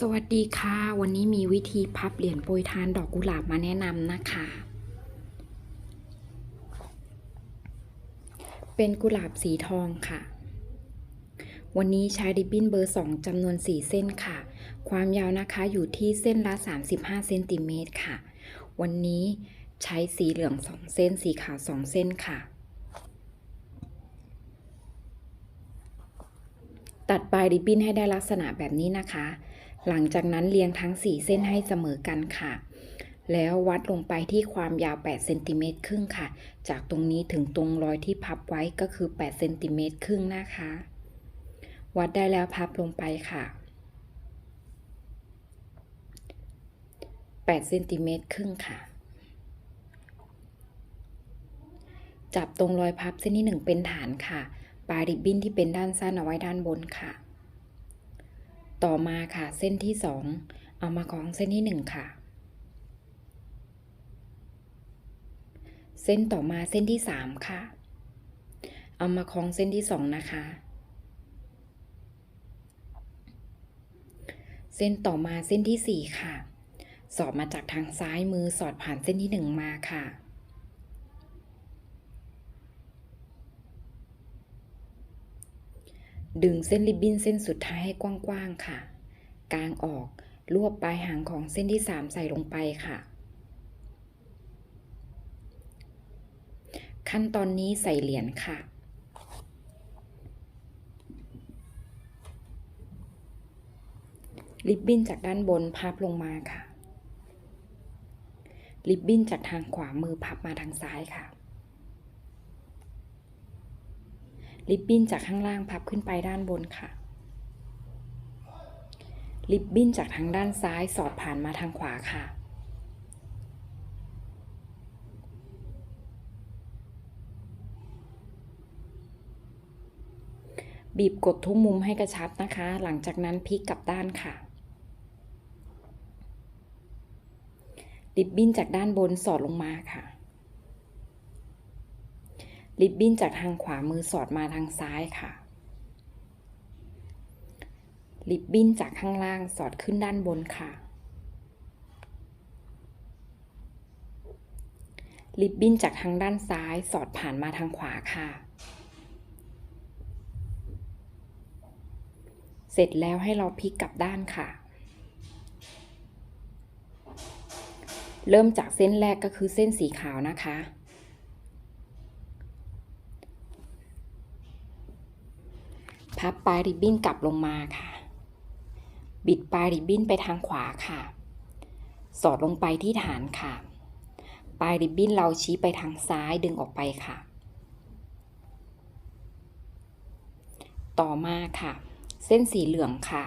สวัสดีค่ะ วันนี้มีวิธีพับเหรียญโปรยทานดอกกุหลาบมาแนะนำนะคะ เป็นกุหลาบสีทองค่ะ วันนี้ใช้ริบบิ้นเบอร์ 2จำนวน 4 เส้นค่ะ ความยาวนะคะอยู่ที่เส้นละ 35เซนติเมตรค่ะ วันนี้ใช้สีเหลือง 2 เส้น สีขาว 2 เส้นค่ะ ตัดปลายริบบิ้นให้ได้ลักษณะแบบนี้นะคะ หลังจากนั้นเรียงทั้ง 4 เส้นให้เสมอกันค่ะ แล้ววัดลงไปที่ความยาว8เซนติเมตรครึ่งค่ะ จากตรงนี้ถึงตรงรอยที่พับไว้ก็คือ8เซนติเมตรครึ่งนะคะ วัดได้แล้วพับลงไปค่ะ8เซนติเมตรครึ่งค่ะ จับตรงรอยพับเส้นที่ 1 เป็นฐานค่ะ ปลายริบบิ้นที่เป็นด้านสั้นเอาไว้ด้านบนค่ะ ต่อมาค่ะเส้นที่2เอามาคล้องเส้นที่1ค่ะ เส้นต่อมาเส้นที่3ค่ะ เอามาคล้องเส้นที่2นะคะ เส้นต่อมาเส้นที่4ค่ะ สอดมาจากทางซ้ายมือสอดผ่านเส้นที่1มาค่ะ ดึงเส้นริบบิ้นเส้นสุดท้ายให้กว้างๆค่ะ กางออกรวบปลายหางของเส้นที่ 3 ใส่ลงไปค่ะ ขั้นตอนนี้ใส่เหรียญค่ะ ริบบิ้นจากด้านบนพับลงมาค่ะ ริบบิ้นจากทางขวามือพับมาทางซ้ายค่ะ ริบบิ้นจากข้างล่างพับขึ้นไปด้านบนค่ะ ริบบิ้นจากทางด้านซ้ายสอดผ่านมาทางขวาค่ะ บีบกดทุกมุมให้กระชับนะคะ หลังจากนั้นพลิกกลับด้านค่ะริบบิ้นจากด้านบนสอดลงมาค่ะ ริบบิ้นจากทางขวามือสอดมาทางซ้ายค่ะ ริบบิ้นจากข้างล่างสอดขึ้นด้านบนค่ะ ริบบิ้นจากทางด้านซ้ายสอดผ่านมาทางขวาค่ะ เสร็จแล้วให้เราพลิกกลับด้านค่ะ เริ่มจากเส้นแรกก็คือเส้นสีขาวนะคะ พับปลายริบบิ้นกลับลงมาค่ะ บิดปลายริบบิ้นไปทางขวาค่ะ สอดลงไปที่ฐานค่ะ ปลายริบบิ้นเราชี้ไปทางซ้ายดึงออกไปค่ะ ต่อมาค่ะ เส้นสีเหลืองค่ะ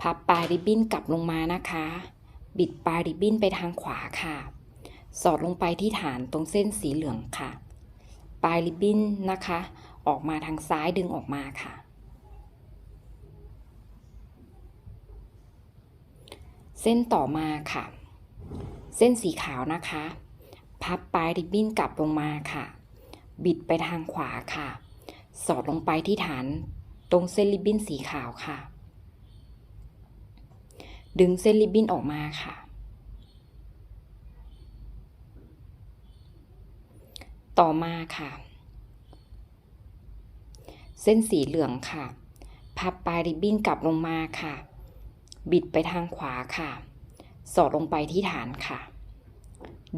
พับปลายริบบิ้นกลับลงมานะคะ บิดปลายริบบิ้นไปทางขวาค่ะ สอดลงไปที่ฐานตรงเส้นสีเหลืองค่ะปลายริบบิ้นนะคะ ออกมาทางซ้ายดึงออกมาค่ะ เส้นต่อมาค่ะ เส้นสีขาวนะคะ พับปลายริบบิ้นกลับลงมาค่ะ บิดไปทางขวาค่ะ สอดลงไปที่ฐานตรงเส้นริบบิ้นสีขาวค่ะ ดึงเส้นริบบิ้นออกมาค่ะต่อมาค่ะ เส้นสีเหลืองค่ะ พับปลายริบบิ้นกลับลงมาค่ะ บิดไปทางขวาค่ะ สอดลงไปที่ฐานค่ะ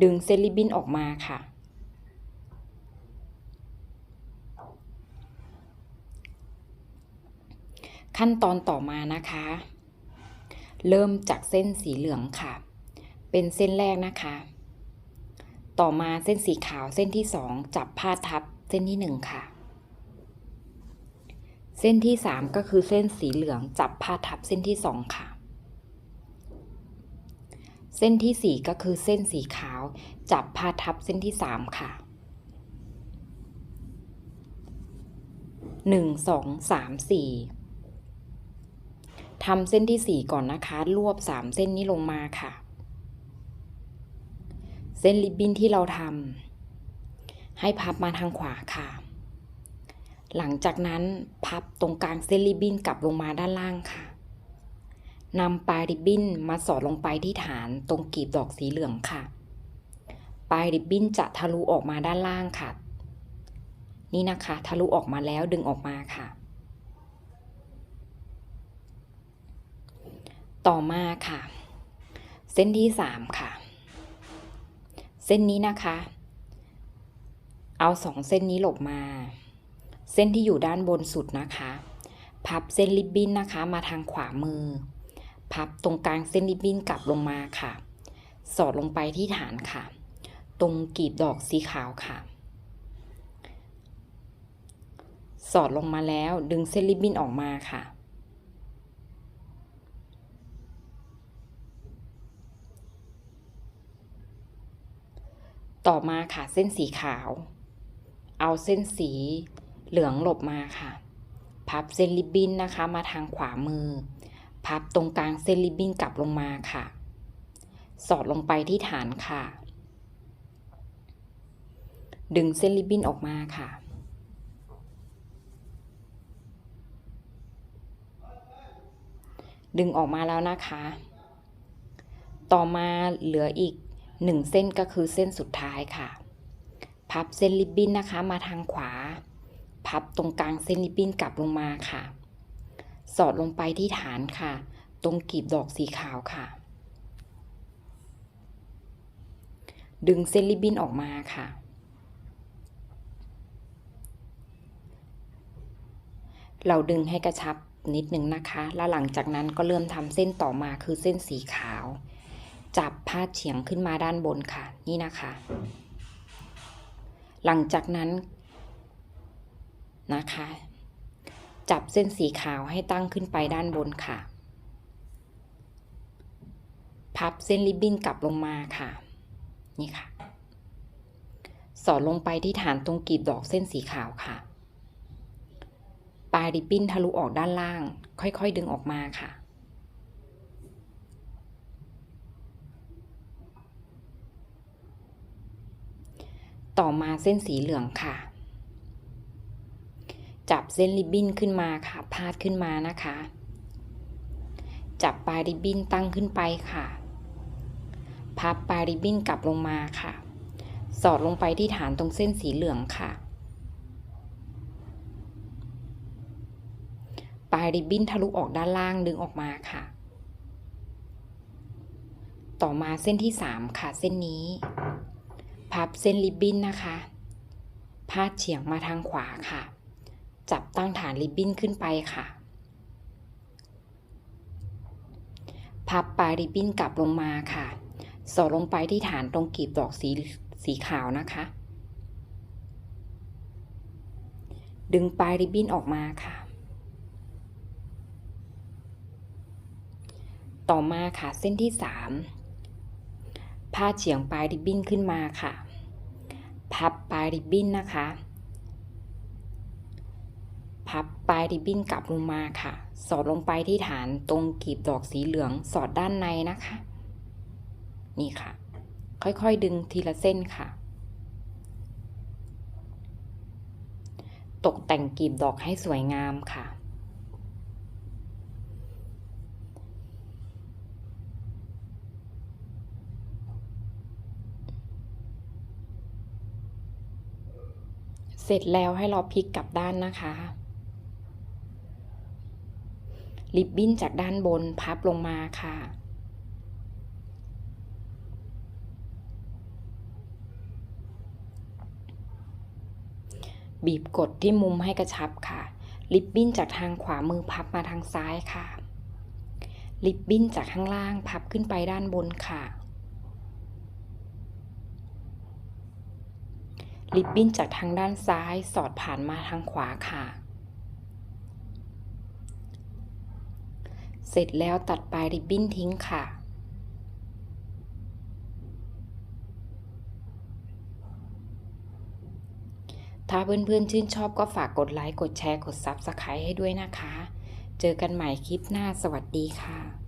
ดึงเส้นริบบิ้นออกมาค่ะ ขั้นตอนต่อมานะคะ เริ่มจากเส้นสีเหลืองค่ะ เป็นเส้นแรกนะคะ ต่อมาเส้นสีขาวเส้นที่สองจับพาดทับเส้นที่หนึ่งค่ะ ส้นที่สามก็คือเส้นสีเหลืองจับพาทับเส้นที่สองค่ะ เส้นที่สี่ก็คือเส้นสีขาว จับพาทับเส้นที่สามค่ะหนึ่งสองสามสี่ทำเส้นที่สี่ก่อนนะคะ รวบสามเส้นนี้ลงมาค่ะ เส้นริบบิ้นที่เราทำให้พับมาทางขวาค่ะ หลังจากนั้นพับตรงกลางเส้นริบบิ้นกลับลงมาด้านล่างค่ะนำปลายริบบิ้นมาสอดลงไปที่ฐานตรงกลีบดอกสีเหลืองค่ะ ปลายริบบิ้นจะทะลุออกมาด้านล่างค่ะ นี่นะคะ ทะลุออกมาแล้วดึงออกมาค่ะ ต่อมาค่ะ เส้นที่สามค่ะ เส้นนี้นะคะ เอาสองเส้นนี้หลบมา เส้นที่อยู่ด้านบนสุดนะคะ พับเส้นริบบิ้นนะคะ มาทางขวามือ พับตรงกลางเส้นริบบิ้นกลับลงมาค่ะ สอดลงไปที่ฐานค่ะ ตรงกลีบดอกสีขาวค่ะ สอดลงมาแล้วดึงเส้นริบบิ้นออกมาค่ะ ต่อมาค่ะเส้นสีขาว เอาเส้นสี เหลืองหลบมาค่ะ พับเส้นริบบิ้นนะคะมาทางขวามือ พับตรงกลางเส้นริบบิ้นกลับลงมาค่ะ สอดลงไปที่ฐานค่ะ ดึงเส้นริบบิ้นออกมาค่ะดึงออกมาแล้วนะคะ ต่อมาเหลืออีกหนึ่งเส้นก็คือเส้นสุดท้ายค่ะ พับเส้นริบบิ้นนะคะมาทางขวา พับตรงกลางเส้นริบบิ้นกลับลงมาค่ะ สอดลงไปที่ฐานค่ะ ตรงกลีบดอกสีขาวค่ะ ดึงเส้นริบบิ้นออกมาค่ะ เราดึงให้กระชับนิดนึงนะคะ แล้วหลังจากนั้นก็เริ่มทำเส้นต่อมาคือเส้นสีขาว จับพาดเฉียงขึ้นมาด้านบนค่ะ นี่นะคะ หลังจากนั้น นะคะ จับเส้นสีขาวให้ตั้งขึ้นไปด้านบนค่ะ พับเส้นริบบิ้นกลับลงมาค่ะ นี่ค่ะ สอดลงไปที่ฐานตรงกลีบดอกเส้นสีขาวค่ะ ปลายริบบิ้นทะลุออกด้านล่าง ค่อยๆ ดึงออกมาค่ะต่อมาเส้นสีเหลืองค่ะ จับเส้นริบบิ้นขึ้นมาค่ะ พาดขึ้นมานะคะ จับปลายริบบิ้นตั้งขึ้นไปค่ะ พับปลายริบบิ้นกลับลงมาค่ะ สอดลงไปที่ฐานตรงเส้นสีเหลืองค่ะ ปลายริบบิ้นทะลุออกด้านล่างดึงออกมาค่ะ ต่อมาเส้นที่สามค่ะ เส้นนี้ พับเส้นริบบิ้นนะคะ พาดเฉียงมาทางขวาค่ะ จับตั้งฐานริบบิ้นขึ้นไปค่ะ พับปลายริบบิ้นกลับลงมาค่ะ สอดลงไปที่ฐานตรงกลีบดอกสีสีขาวนะคะ ดึงปลายริบบิ้นออกมาค่ะ ต่อมาค่ะเส้นที่สามพาเฉียงปลายริบบิ้นขึ้นมาค่ะ พับปลายริบบิ้นนะคะ พับ ปลายริบบิ้นกลับลงมาค่ะ สอดลงไปที่ฐานตรงกลีบดอกสีเหลืองสอดด้านในนะคะ นี่ค่ะ ค่อยๆดึงทีละเส้นค่ะ ตกแต่งกลีบดอกให้สวยงามค่ะเสร็จแล้วให้เราพลิกกลับด้านนะคะ ริบบิ้นจากด้านบนพับลงมาค่ะ บีบกดที่มุมให้กระชับค่ะ ริบบิ้นจากทางขวามือพับมาทางซ้ายค่ะ ริบบิ้นจากข้างล่างพับขึ้นไปด้านบนค่ะริบบิ้นจากทางด้านซ้ายสอดผ่านมาทางขวาค่ะ เสร็จแล้วตัดปลายริบบิ้นทิ้งค่ะ ถ้าเพื่อนๆชื่นชอบก็ฝากกดไลค์ กดแชร์ กด Subscribe ให้ด้วยนะคะ เจอกันใหม่คลิปหน้าสวัสดีค่ะ